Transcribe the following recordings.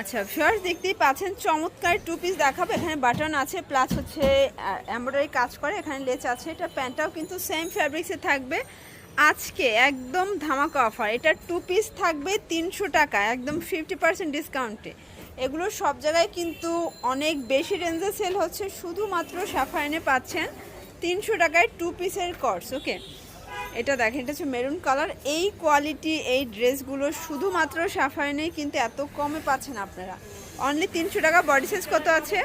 আচ্ছা ফিওর্স দেখতেই পাচ্ছেন, চমৎকার টু পিস দেখাবো। এখানে বাটন আছে প্লাস হচ্ছে এমব্রয়ডারি কাজ করে, এখানে লেচ আছে, এটা প্যান্টটাও কিন্তু সেম ফ্যাব্রিক্সে থাকবে। আজকে একদম ধামাকা অফার এটা টু পিস থাকবে তিনশো টাকা, একদম ফিফটি পার্সেন্ট ডিসকাউন্টে এগুলো সব জায়গায় কিন্তু অনেক বেশি রেঞ্জে সেল হচ্ছে, শুধুমাত্র সাফাইনে পাচ্ছেন। তিনশো টাকায় টু পিসের কর্স ওকে এটা দেখেন এটা হচ্ছে মেরুন কালার এই কোয়ালিটি এই ড্রেসগুলো শুধুমাত্র সাফাইনেই কিন্তু এত কমে পাচ্ছেন আপনারা। অনলি তিনশো টাকা বডি সাইজ কত আছে?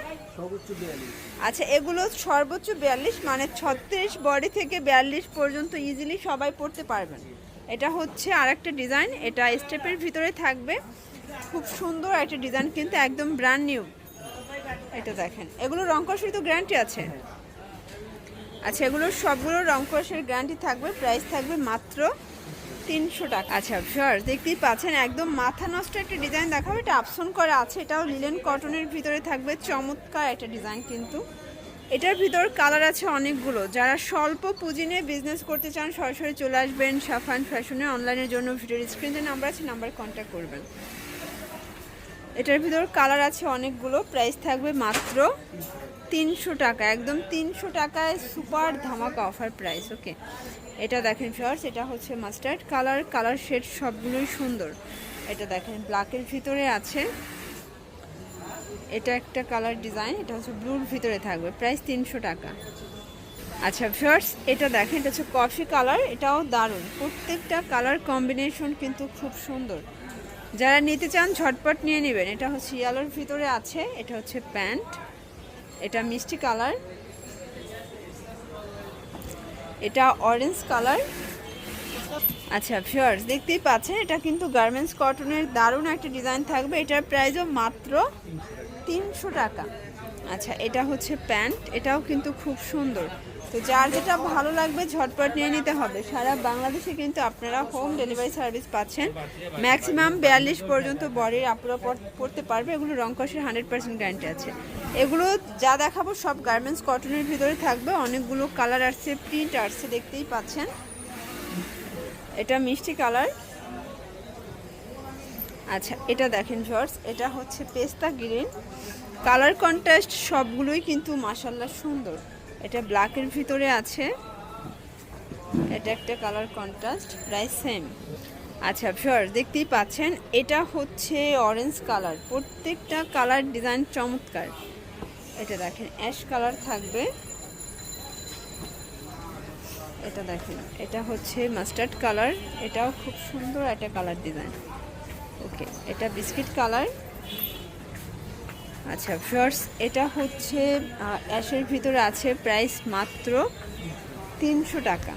আচ্ছা এগুলো সর্বোচ্চ বিয়াল্লিশ মানে ছত্রিশ বডি থেকে বিয়াল্লিশ পর্যন্ত ইজিলি সবাই পড়তে পারবেন। এটা হচ্ছে আরেকটা ডিজাইন এটা স্টেপের ভিতরে থাকবে। খুব সুন্দর একটা ডিজাইন কিন্তু একদম ব্র্যান্ড নিউ এটা দেখেন এগুলো রং কষের তো গ্যারান্টি আছে। আচ্ছা এগুলো সবগুলো রং কষের গ্যারান্টি থাকবে প্রাইস থাকবে মাত্র তিনশো টাকা। আচ্ছা শিওর দেখতেই পাচ্ছেন, একদম মাথা নষ্ট একটা ডিজাইন দেখাবো, এটা আপসন করা আছে, এটাও লিলেন কটনের ভিতরে থাকবে, চমৎকার একটা ডিজাইন কিন্তু। এটার ভিতর কালার আছে অনেকগুলো, যারা স্বল্প পুঁজি নিয়ে বিজনেস করতে চান, সরাসরি চলে আসবেন, সাফান ফ্যাশনে অনলাইনের জন্য, ভিডিওর স্ক্রিনে নাম্বার আছে নাম্বার কন্ট্যাক্ট করবেন। এটার ভিতর কালার আছে অনেকগুলো। প্রাইস থাকবে মাত্র তিনশো টাকা, একদম তিনশো টাকায় সুপার ধামাকা অফার প্রাইস, ওকে? এটা দেখেন ফার্স এটা হচ্ছে মাস্টার্ড কালার কালার শেড সবগুলোই সুন্দর। এটা দেখেন, ব্ল্যাকের ভিতরে আছে। এটা একটা কালার ডিজাইন, এটা হচ্ছে ব্লুর ভিতরে থাকবে, প্রাইস তিনশো টাকা। আচ্ছা ফার্স এটা দেখেন, এটা হচ্ছে কফি কালার, এটাও দারুণ। প্রত্যেকটা কালার কম্বিনেশন কিন্তু খুব সুন্দর। যারা নিতে চান, ঝটপট নিয়ে নেবেন। এটা হচ্ছে ইয়ালোর ভিতরে আছে, এটা হচ্ছে প্যান্ট, এটা মিষ্টি কালার, এটা অরেঞ্জ কালার। আচ্ছা ফিওর্স দেখতেই পাচ্ছেন, এটা কিন্তু গার্মেন্টস কটনের দারুণ একটা ডিজাইন থাকবে। এটার প্রাইসও মাত্র তিনশো টাকা। আচ্ছা এটা হচ্ছে প্যান্ট, এটাও কিন্তু খুব সুন্দর। তো যার যেটা ভালো লাগবে ঝটপট নিয়ে নিতে হবে। সারা বাংলাদেশে কিন্তু আপনারা হোম ডেলিভারি সার্ভিস পাচ্ছেন। ম্যাক্সিমাম বিয়াল্লিশ পর্যন্ত বডির আপনারা পড়তে পারবে। এগুলো রংকসের হান্ড্রেড পার্সেন্ট গ্যারান্টি আছে। এগুলো যা দেখাবো সব গার্মেন্টস কটনের ভিতরে থাকবে। অনেকগুলো কালার আসছে প্রিন্ট আসছে, দেখতেই পাচ্ছেন। এটা মিষ্টি কালার আচ্ছা এটা দেখেন জর্জ, এটা হচ্ছে পেস্তা গ্রিন। কালার কন্ট্রাস্ট সবগুলোই কিন্তু মাসাল্লাহ সুন্দর। এটা ব্ল্যাকের ভিতরে আছে। এটা একটা কালার কন্ট্রাস্ট প্রাইস সেম আচ্ছা ফিওর দেখতেই পাচ্ছেন, এটা হচ্ছে অরেঞ্জ কালার প্রত্যেকটা কালার ডিজাইন চমৎকার। এটা দেখেন অ্যাশ কালার থাকবে। এটা দেখেন, এটা হচ্ছে মাস্টার্ড কালার এটাও খুব সুন্দর একটা কালার ডিজাইন ওকে, এটা বিস্কিট কালার। আচ্ছা ফিওর্স এটা হচ্ছে অ্যাশের ভিতরে আছে প্রাইস মাত্র তিনশো টাকা।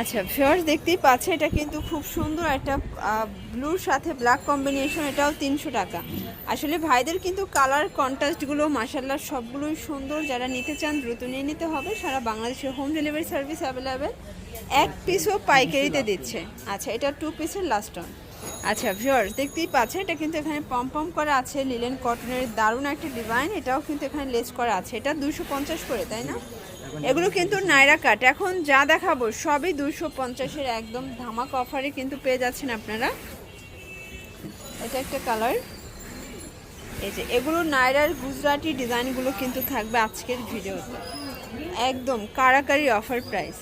আচ্ছা ফিওর্স দেখতেই পাচ্ছে এটা কিন্তু খুব সুন্দর একটা ব্লুর সাথে ব্ল্যাক কম্বিনেশন, এটাও তিনশো টাকা। আসলে ভাইদের কিন্তু কালার কন্ট্রাস্টগুলো মাসাল্লাহ সবগুলোই সুন্দর। যারা নিতে চান, দ্রুত নিয়ে নিতে হবে। সারা বাংলাদেশে হোম ডেলিভারি সার্ভিস অ্যাভেলেবেল। এক পিসও পাইকারিতে দিচ্ছে। আচ্ছা এটা টু পিসের লাস্ট অন আচ্ছা ভিউয়ার্স দেখতেই পাচ্ছেন, এটা কিন্তু এখানে পম পম করা আছে লিলেন কটনের দারুণ একটা ডিজাইন এটাও কিন্তু এখানে লেস করা আছে। এটা দুশো করে, তাই না? এগুলো কিন্তু নাইরা কাট এখন যা দেখাবো, সবই দুশো পঞ্চাশের একদম ধামাক অফারে কিন্তু পেয়ে যাচ্ছেন আপনারা। এটা একটা কালার এই যে, এগুলো নাইরার গুজরাটি ডিজাইনগুলো কিন্তু থাকবে আজকের ভিডিওতে। একদম কারাকারি অফার প্রাইস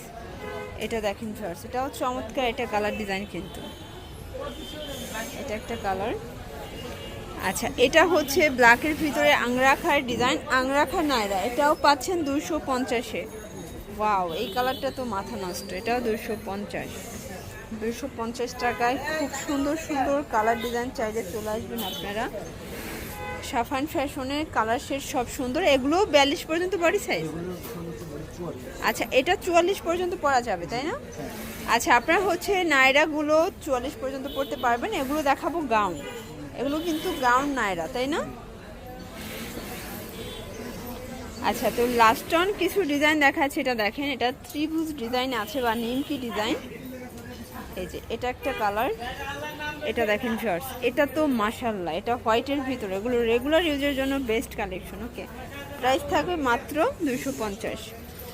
এটা দেখেন ফার্স এটাও চমৎকার এটা কালার ডিজাইন কিন্তু। এটা একটা কালার। আচ্ছা এটা হচ্ছে ব্ল্যাকের ভিতরে আংরাখার ডিজাইন, আংরাখা নাইরা। এটাও পাচ্ছেন দুশো পঞ্চাশে। ওয়াও, এই কালারটা তো মাথা নষ্ট, এটাও দুশো পঞ্চাশ। দুশো পঞ্চাশ টাকায় খুব সুন্দর সুন্দর কালার ডিজাইন চাইলে চলে আসবেন আপনারা। সাফান ফ্যাশনের কালার শেড সব সুন্দর, এগুলো বিয়াল্লিশ পর্যন্ত বডি সাইজ আচ্ছা এটা চুয়াল্লিশ পর্যন্ত পরা যাবে, তাই না? আচ্ছা আপনার হচ্ছে নায়রাগুলো চুয়াল্লিশ পর্যন্ত পড়তে পারবেন। এগুলো দেখাবো গাউন। এগুলো কিন্তু গাউন নায়রা, তাই না? আচ্ছা তো লাস্ট অন কিছু ডিজাইন দেখাচ্ছে, এটা দেখেন। এটা ত্রিভুজ ডিজাইন আছে বা নিমকি ডিজাইন এই যে, এটা একটা কালার এটা দেখেন শর্টস এটা তো মাসাল্লাহ এটা হোয়াইটের ভিতরে। এগুলো রেগুলার ইউজের জন্য বেস্ট কালেকশন ওকে প্রাইস থাকবে মাত্র দুশো পঞ্চাশ।